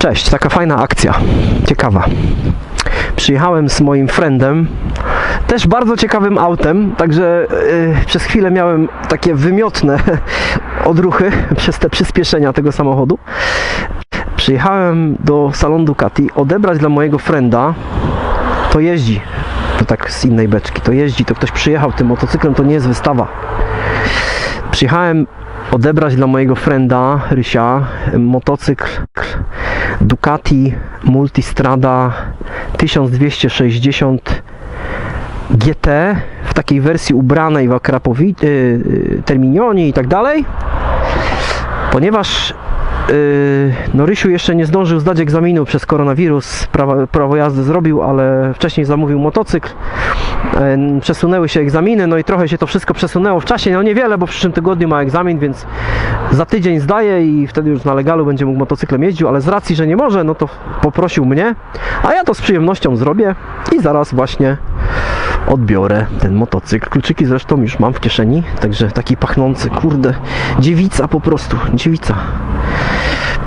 Cześć, taka fajna akcja. Ciekawa. Przyjechałem z moim friendem, też bardzo ciekawym autem, także yy, przez chwilę miałem takie wymiotne odruchy przez te przyspieszenia tego samochodu. Przyjechałem do salonu Ducati odebrać dla mojego frienda, to jeździ, to tak z innej beczki, to jeździ, to ktoś przyjechał tym motocyklem, to nie jest wystawa. Przyjechałem odebrać dla mojego frienda Rysia motocykl Ducati Multistrada 1260 GT w takiej wersji ubranej w akrapowi, y, y, terminionie i tak dalej. Ponieważ no Rysiu jeszcze nie zdążył zdać egzaminu przez koronawirus, prawo, prawo jazdy zrobił, ale wcześniej zamówił motocykl. E, Przesunęły się egzaminy, no i trochę się to wszystko przesunęło w czasie, no niewiele, bo w przyszłym tygodniu ma egzamin, więc za tydzień zdaje i wtedy już na legalu będzie mógł motocyklem jeździł, ale z racji, że nie może, no to poprosił mnie, a ja to z przyjemnością zrobię i zaraz właśnie odbiorę ten motocykl. Kluczyki zresztą już mam w kieszeni, także taki pachnący, kurde, dziewica po prostu, dziewica.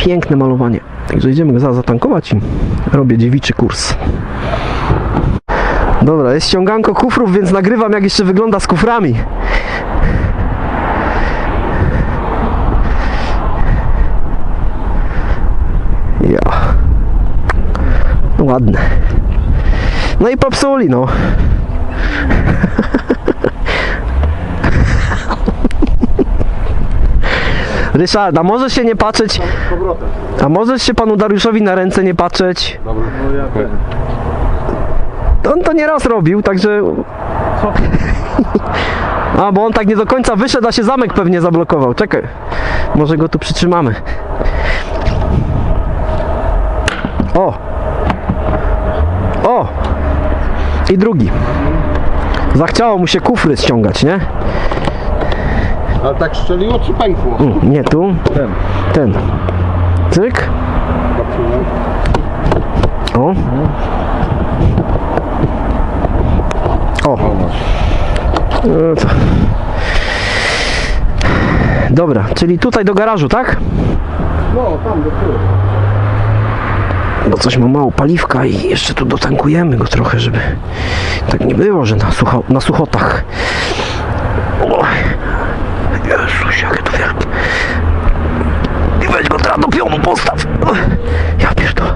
Piękne malowanie. Także idziemy go zaraz zatankować i robię dziewiczy kurs. Dobra, jest ściąganko kufrów, więc nagrywam jak jeszcze wygląda z kuframi. Ja. No ładne. No i popsuli, no. Ryszard, a możesz się nie patrzeć, a możesz się panu Dariuszowi na ręce nie patrzeć? Dobra. No ja. On to nieraz robił, także... A, bo on tak nie do końca wyszedł, a się zamek pewnie zablokował. Czekaj, może go tu przytrzymamy. O! O! I drugi. Zachciało mu się kufry ściągać, nie? Ale tak strzeliło czy pękło? Mm, Nie tu, Ten. ten. Cyk. O. O. No to. Dobra, czyli tutaj do garażu, tak? No, tam do tyłu. Bo coś ma mało paliwka i jeszcze tu dotankujemy go trochę, żeby tak nie było, że na, sucho, na suchotach. Jezus, jakie to wielkie. I weź go teraz do pionu, postaw. Ja pierdolę.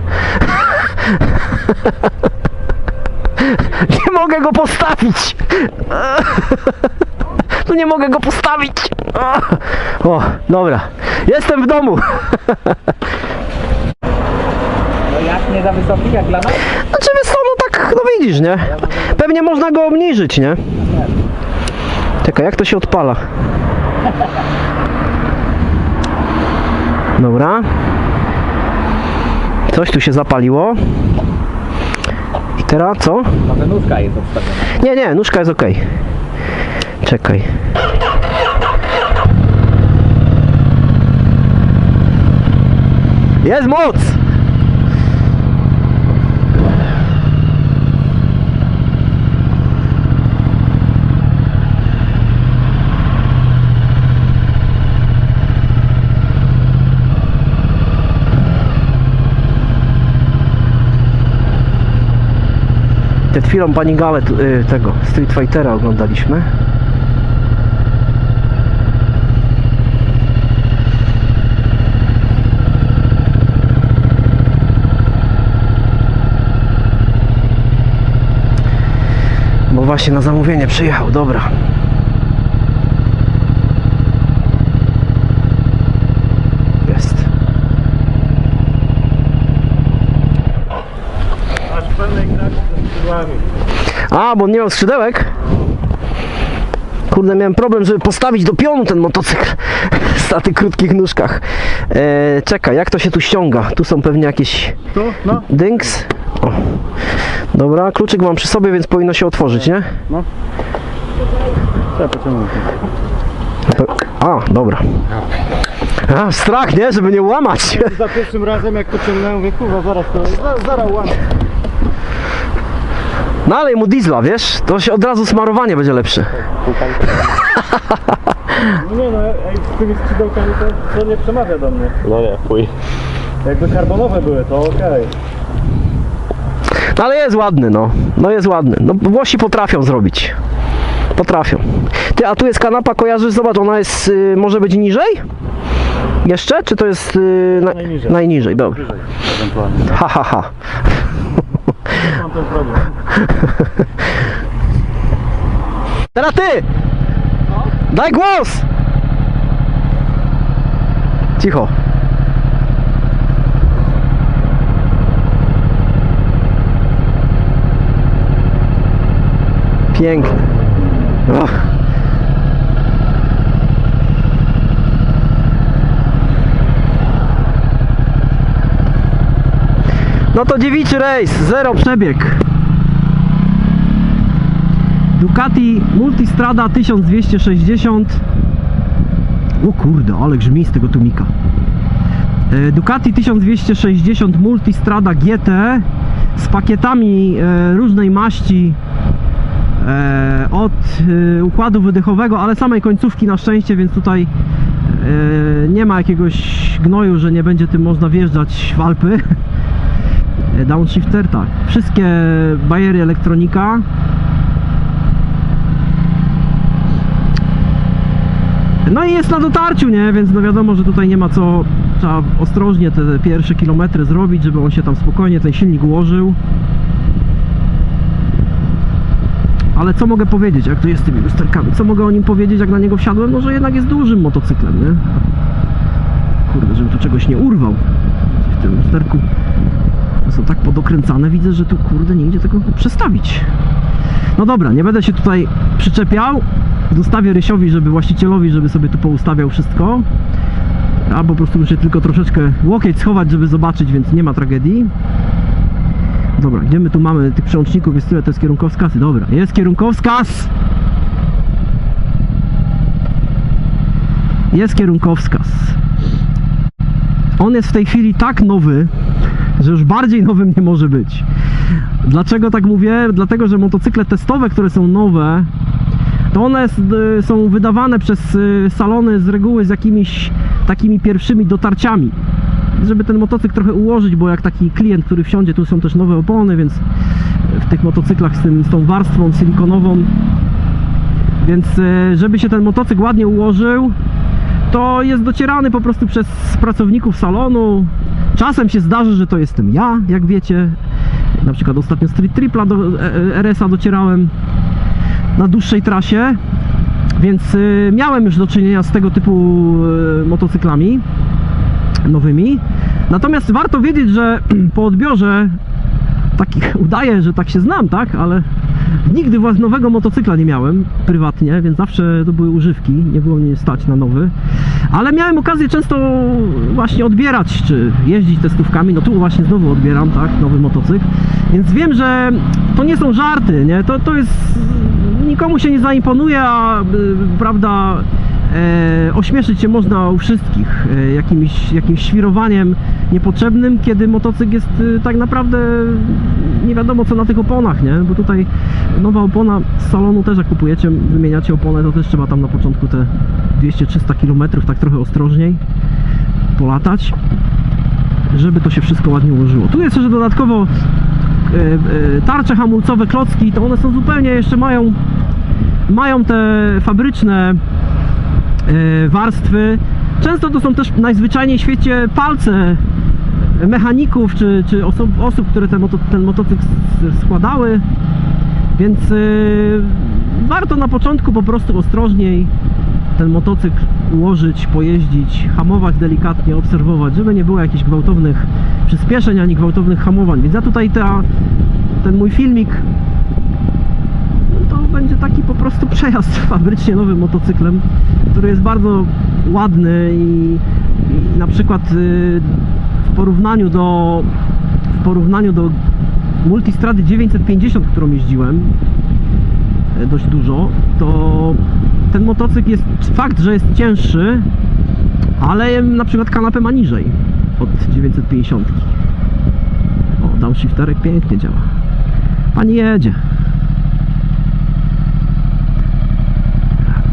Nie mogę go postawić. No nie mogę go postawić. O, dobra. Jestem w domu. No jak nie za wysoki jak dla nas? Znaczy wiesz co, no tak, no widzisz, nie? Pewnie można go obniżyć, nie? Czekaj, jak to się odpala? Dobra. Coś tu się zapaliło. I teraz co? Może nóżka jest odstawiona. Nie, nie, nóżka jest ok. Czekaj. Jest moc! Przed chwilą pani Galę tu- y, tego Street Fightera oglądaliśmy. Bo właśnie na zamówienie przyjechał, dobra. A, bo nie miał skrzydełek. Kurde, miałem problem, żeby postawić do pionu ten motocykl na tych krótkich nóżkach. E, czekaj, jak to się tu ściąga? Tu są pewnie jakieś Tu? No. dynks. O. Dobra, kluczyk mam przy sobie, więc powinno się otworzyć, nie? Ja pociągnę. A, dobra. A, strach, nie? Żeby nie łamać. Za pierwszym razem jak pociągnąłem, mówię, kurwa, zaraz to, za- zaraz łamę. Nalej mu diesla, wiesz? To się od razu smarowanie będzie lepsze. No nie no, ej, z tymi skrzydełkami to, to nie przemawia do mnie. No nie, chuj. Jakby karbonowe były, to okej. No ale jest ładny, no. No jest ładny. No Włosi potrafią zrobić. Potrafią. Ty, a tu jest kanapa, kojarzysz? Zobacz, ona jest, y, może być niżej? Jeszcze? Czy to jest y, na, Najniżej. najniżej? Dobra. Ewentualnie. Ha, ha, ha. Teraz ty! Daj głos! Cicho. Piękny. Och. No to dziewiczy rejs, zero przebieg. Ducati Multistrada 1260 O kurde, ale grzmi z tego tłumika E, Ducati 1260 Multistrada GT z pakietami e, różnej maści e, od układu wydechowego, ale samej końcówki na szczęście, więc tutaj nie ma jakiegoś gnoju, że nie będzie tym można wjeżdżać w Alpy. Downshifter, tak. Wszystkie bajery elektronika. No i jest na dotarciu, nie? Więc no wiadomo, że tutaj nie ma co. Trzeba ostrożnie te pierwsze kilometry zrobić, żeby on się tam spokojnie ten silnik ułożył. Ale co mogę powiedzieć, jak to jest z tymi lusterkami? Co mogę o nim powiedzieć, jak na niego wsiadłem? No, że jednak jest dużym motocyklem, nie? Kurde, żebym tu czegoś nie urwał. W tym lusterku są tak podokręcane, widzę, że tu kurde nie idzie tego przestawić. No dobra, nie będę się tutaj przyczepiał. Zostawię Rysiowi, żeby właścicielowi, żeby sobie tu poustawiał wszystko. A po prostu muszę tylko troszeczkę łokieć schować, żeby zobaczyć, więc nie ma tragedii. Dobra, gdzie my tu mamy tych przełączników? Jest tyle, to jest kierunkowskaz? Dobra, jest kierunkowskaz! Jest kierunkowskaz. On jest w tej chwili tak nowy, że już bardziej nowym nie może być. Dlaczego tak mówię? Dlatego, że motocykle testowe, które są nowe, to one są wydawane przez y, salony z reguły z jakimiś takimi pierwszymi dotarciami. Żeby ten motocykl trochę ułożyć, bo jak taki klient, który wsiądzie, tu są też nowe opony, więc w tych motocyklach z, tym, z tą warstwą silikonową, więc y, żeby się ten motocykl ładnie ułożył, to jest docierany po prostu przez pracowników salonu. Czasem się zdarzy, że to jestem ja, jak wiecie. Na przykład ostatnio Street Tripla do e, e, RS-a docierałem na dłuższej trasie, więc y, miałem już do czynienia z tego typu y, motocyklami nowymi. Natomiast warto wiedzieć, że po odbiorze taki udaję, że tak się znam, tak, ale nigdy nowego motocykla nie miałem prywatnie, więc zawsze to były używki, nie było mnie stać na nowy. Ale miałem okazję często właśnie odbierać, czy jeździć testówkami, no tu właśnie znowu odbieram, tak, nowy motocykl. Więc wiem, że to nie są żarty, nie, to, to jest, nikomu się nie zaimponuje, a y, prawda, e, ośmieszyć się można u wszystkich e, jakimś, jakimś świrowaniem niepotrzebnym, kiedy motocykl jest y, tak naprawdę nie wiadomo co na tych oponach, nie? Bo tutaj nowa opona z salonu też jak kupujecie, wymieniacie oponę, to też trzeba tam na początku te 200-300 km tak trochę ostrożniej polatać, żeby to się wszystko ładnie ułożyło. Tu jest jeszcze dodatkowo e, e, tarcze hamulcowe, klocki, to one są zupełnie jeszcze mają mają te fabryczne e, warstwy. Często to są też najzwyczajniej w świecie palce mechaników czy, czy osób, osób, które ten, moto, ten motocykl składały. Więc y, warto na początku po prostu ostrożniej ten motocykl ułożyć, pojeździć, hamować delikatnie, obserwować, żeby nie było jakichś gwałtownych przyspieszeń ani gwałtownych hamowań. Więc ja tutaj ta, ten mój filmik to będzie taki po prostu przejazd fabrycznie nowym motocyklem, który jest bardzo ładny i, i na przykład y, w porównaniu do w porównaniu do Multistrady 950, którą jeździłem y, dość dużo, to ten motocykl jest fakt, że jest cięższy, ale na przykład kanapę ma niżej od 950. O, downshifterek pięknie działa. Pani jedzie.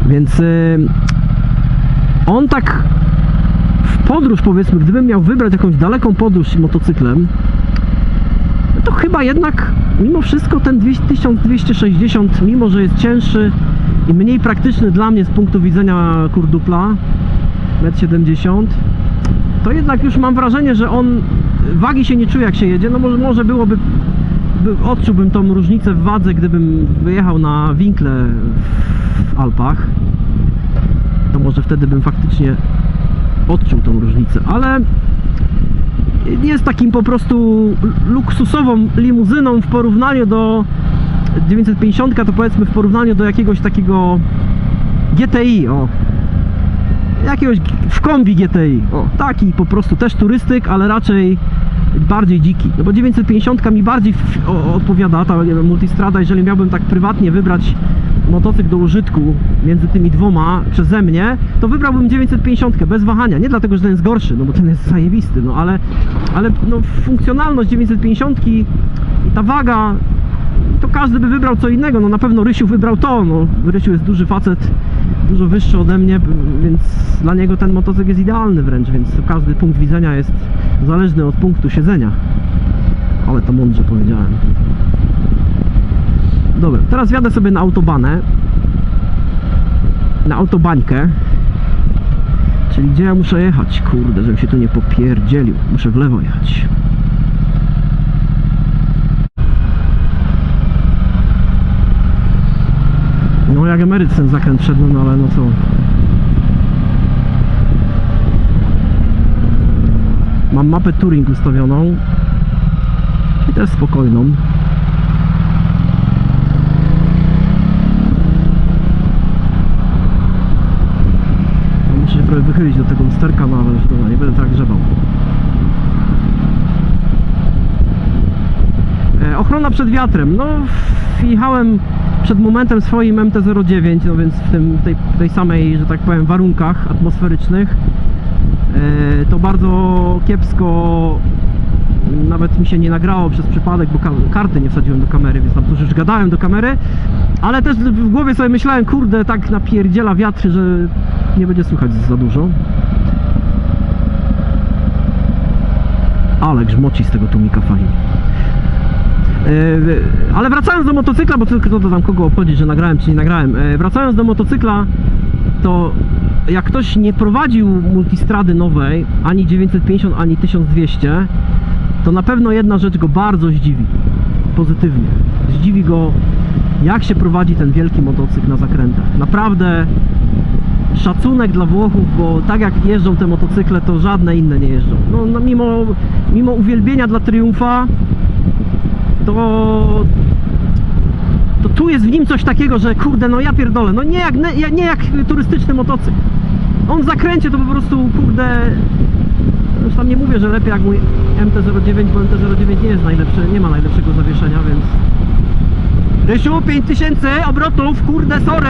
Więc y, on tak w podróż powiedzmy, gdybym miał wybrać jakąś daleką podróż motocyklem, to chyba jednak mimo wszystko ten 200 1260, mimo że jest cięższy i mniej praktyczny dla mnie z punktu widzenia kurdupla, 1,70 m, to jednak już mam wrażenie, że on wagi się nie czuje jak się jedzie, no może, może byłoby by, odczułbym tą różnicę w wadze, gdybym wyjechał na winkle w Alpach to może wtedy bym faktycznie odczuł tą różnicę, ale jest takim po prostu luksusową limuzyną w porównaniu do 950 to powiedzmy w porównaniu do jakiegoś takiego GTI, o. Jakiegoś w kombi GTI, o. Taki po prostu też turystyk, ale raczej bardziej dziki, no bo 950 mi bardziej odpowiada, ta multistrada, jeżeli miałbym tak prywatnie wybrać motocykl do użytku między tymi dwoma przeze mnie, to wybrałbym 950 bez wahania, nie dlatego, że ten jest gorszy, no bo ten jest zajebisty, no ale, ale no, funkcjonalność 950 i ta waga to każdy by wybrał co innego. No na pewno Rysiu wybrał to. No, Rysiu jest duży facet, dużo wyższy ode mnie, więc dla niego ten motocykl jest idealny wręcz, więc każdy punkt widzenia jest zależny od punktu siedzenia. Ale to mądrze powiedziałem. Dobra, teraz wjadę sobie na autobanę. Na autobańkę. Czyli gdzie ja muszę jechać? Kurde, żebym się tu nie popierdzielił. Muszę w lewo jechać. No jak emeryt ten zakręt wszedł, no ale no co. Mam mapę Touring ustawioną. I też spokojną. No, muszę się trochę wychylić do tego lusterka, no ale już dobra, nie będę tak grzebał. E, Ochrona przed wiatrem. No, jechałem przed momentem swoim MT-09, no więc w tym, tej, tej samej, że tak powiem, warunkach atmosferycznych. E, To bardzo kiepsko nawet mi się nie nagrało przez przypadek, bo ka- karty nie wsadziłem do kamery, więc tam już gadałem do kamery, ale też w głowie sobie myślałem, kurde, tak napierdziela wiatr, że nie będzie słychać za dużo. Ale grzmoci z tego tłumika fajnie. Yy, ale wracając do motocykla, bo tylko to dodam kogo obchodzić, że nagrałem czy nie nagrałem. Yy, wracając do motocykla, to jak ktoś nie prowadził multistrady nowej, ani 950, ani 1200, to na pewno jedna rzecz go bardzo zdziwi. Pozytywnie. Zdziwi go, jak się prowadzi ten wielki motocykl na zakrętach. Naprawdę szacunek dla Włochów, bo tak jak jeżdżą te motocykle, to żadne inne nie jeżdżą. No, no mimo, mimo uwielbienia dla Triumfa, to to tu jest w nim coś takiego, że kurde, no ja pierdolę, no nie jak, nie, nie jak turystyczny motocykl. On w zakręcie to po prostu, kurde, już tam nie mówię, że lepiej jak mój MT-09, bo MT-09 nie jest najlepszy, nie ma najlepszego zawieszenia, więc... Rysiu, 5000 obrotów, kurde, sorry!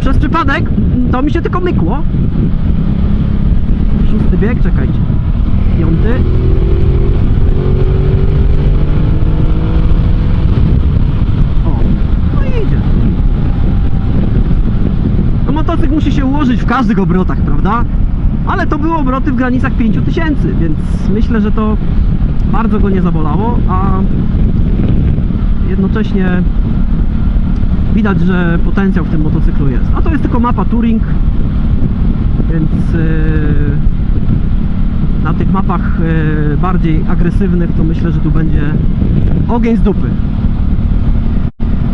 Przez przypadek, to mi się tylko mykło. Szósty bieg, czekajcie. Piąty. O, no i idzie. No motocykl musi się ułożyć w każdych obrotach, prawda? Ale to były obroty w granicach 5000, więc myślę, że to bardzo go nie zabolało, a jednocześnie widać, że potencjał w tym motocyklu jest. A to jest tylko mapa Touring, więc yy, na tych mapach yy, bardziej agresywnych to myślę, że tu będzie ogień z dupy.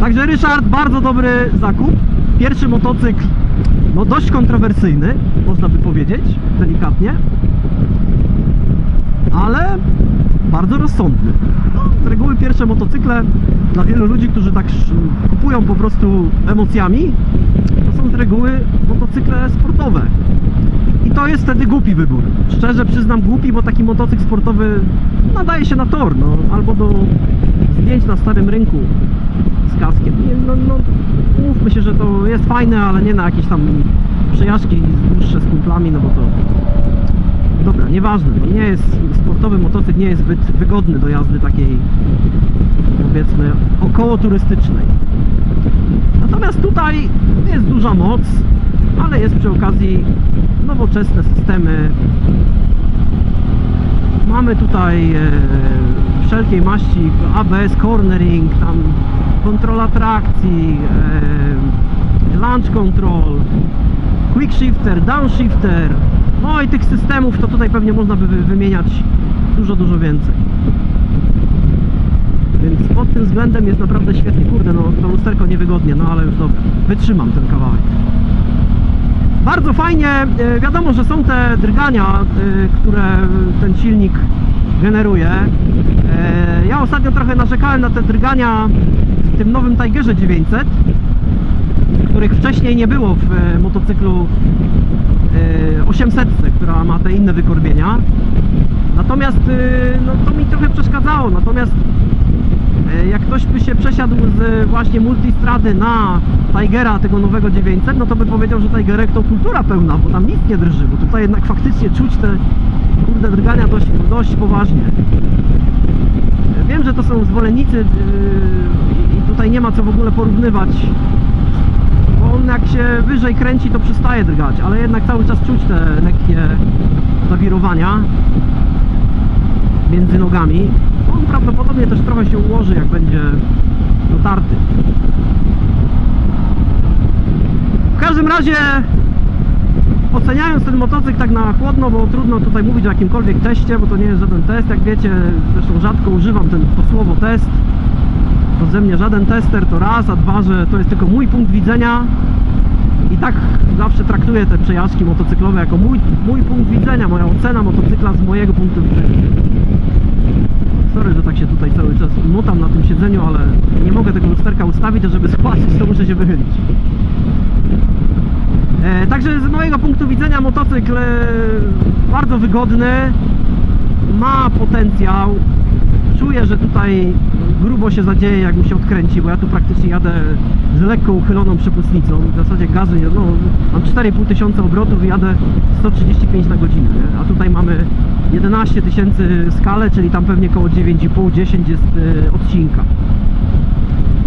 Także Ryszard, bardzo dobry zakup. Pierwszy motocykl, no dość kontrowersyjny, można by powiedzieć, delikatnie. Ale bardzo rozsądny. Z reguły pierwsze motocykle dla wielu ludzi, którzy tak kupują po prostu emocjami, to są z reguły motocykle sportowe. I to jest wtedy głupi wybór. Szczerze przyznam głupi, bo taki motocykl sportowy nadaje się na tor, no, albo do zdjęć na starym rynku z kaskiem. No, no, mówmy się, że to jest fajne, ale nie na jakieś tam przejażdżki dłuższe z kumplami, no bo to Dobra, nieważne, no nie jest sportowy motocykl nie jest zbyt wygodny do jazdy takiej powiedzmy około turystycznej. Natomiast tutaj jest duża moc, ale jest przy okazji nowoczesne systemy. Mamy tutaj e, wszelkiej maści ABS cornering, tam kontrola trakcji, e, launch control, quick shifter, downshifter. No i tych systemów to tutaj pewnie można by wy- wymieniać dużo, dużo więcej. Więc pod tym względem jest naprawdę świetnie. Kurde, no to lusterko niewygodnie, no ale już dobra. Wytrzymam ten kawałek. Bardzo fajnie, e, wiadomo, że są te drgania, e, które ten silnik generuje. Ja ostatnio trochę narzekałem na te drgania tym nowym Tigerze 900, których wcześniej nie było w e, motocyklu e, 800, która ma te inne wykorbienia. Natomiast e, no, to mi trochę przeszkadzało. Natomiast E, jak ktoś by się przesiadł z właśnie multistrady na Tigera tego nowego 900, no to by powiedział, że Tigerek to kultura pełna, bo tam nic nie drży, bo tutaj jednak faktycznie czuć te kurde drgania dość, dość poważnie. Wiem, że to są zwolennicy yy, i tutaj nie ma co w ogóle porównywać, bo on jak się wyżej kręci to przestaje drgać, ale jednak cały czas czuć te lekkie zawirowania między nogami. On prawdopodobnie też trochę się ułoży, jak będzie dotarty. W każdym razie oceniając ten motocykl tak na chłodno, bo trudno tutaj mówić o jakimkolwiek teście, bo to nie jest żaden test, jak wiecie, zresztą rzadko używam ten, to słowo test. To ze mnie żaden tester, to raz, a dwa, że to jest tylko mój punkt widzenia i tak zawsze traktuję te przejażdżki motocyklowe jako mój, mój punkt widzenia, moja ocena motocykla z mojego punktu widzenia. Sorry, że tak się tutaj cały czas mutam na tym siedzeniu, ale nie mogę tego lusterka ustawić, a żeby schładzić, to muszę się wychylić. E, także z mojego punktu widzenia motocykl e, bardzo wygodny, ma potencjał. Czuję, że tutaj grubo się zadzieje, jak mi się odkręci, bo ja tu praktycznie jadę z lekko uchyloną przepustnicą. W zasadzie gazu, no, mam 4,5 tysiąca obrotów i jadę 135 na godzinę. A tutaj mamy 11 tysięcy skalę, czyli tam pewnie około 9,5-10 jest e, odcinka.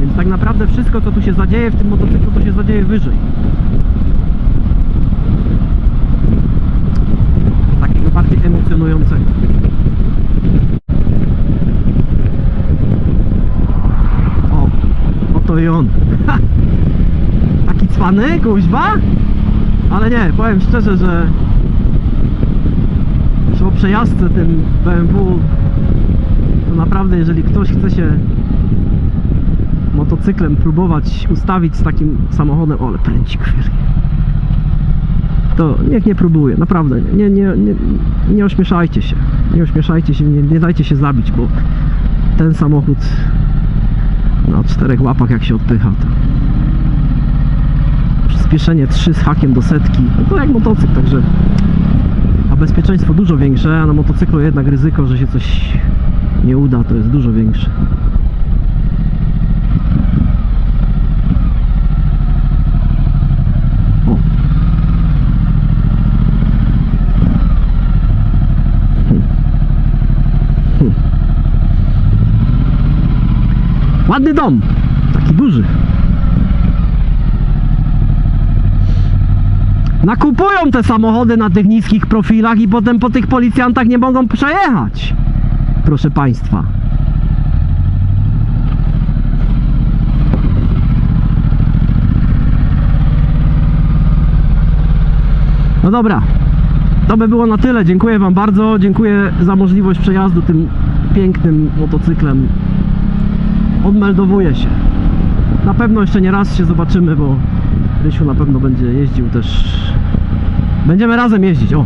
Więc tak naprawdę wszystko, co tu się zadzieje w tym motocyklu, to się zadzieje wyżej. Takiego bardziej emocjonującego. O, oto i on. Ha! Taki cwany, kuźba? Ale nie, powiem szczerze, że po przejażdżce tym BMW to naprawdę jeżeli ktoś chce się motocyklem próbować ustawić z takim samochodem, o, ale pręci wielki. To niech nie próbuje, naprawdę. Nie, nie, nie, nie ośmieszajcie się. Nie ośmieszajcie się, nie, nie dajcie się zabić, bo ten samochód na czterech łapach jak się odpycha to przyspieszenie 3 z hakiem do setki, no to jak motocykl, także a bezpieczeństwo dużo większe, a na motocyklu jednak ryzyko, że się coś nie uda, to jest dużo większe. Ładny dom, taki duży. Nakupują te samochody na tych niskich profilach i potem po tych policjantach nie mogą przejechać. Proszę Państwa. No dobra. To by było na tyle. Dziękuję Wam bardzo. Dziękuję za możliwość przejazdu tym pięknym motocyklem. Odmeldowuję się. Na pewno jeszcze nie raz się zobaczymy, bo Rysiu na pewno będzie jeździł też. Będziemy razem jeździć, o.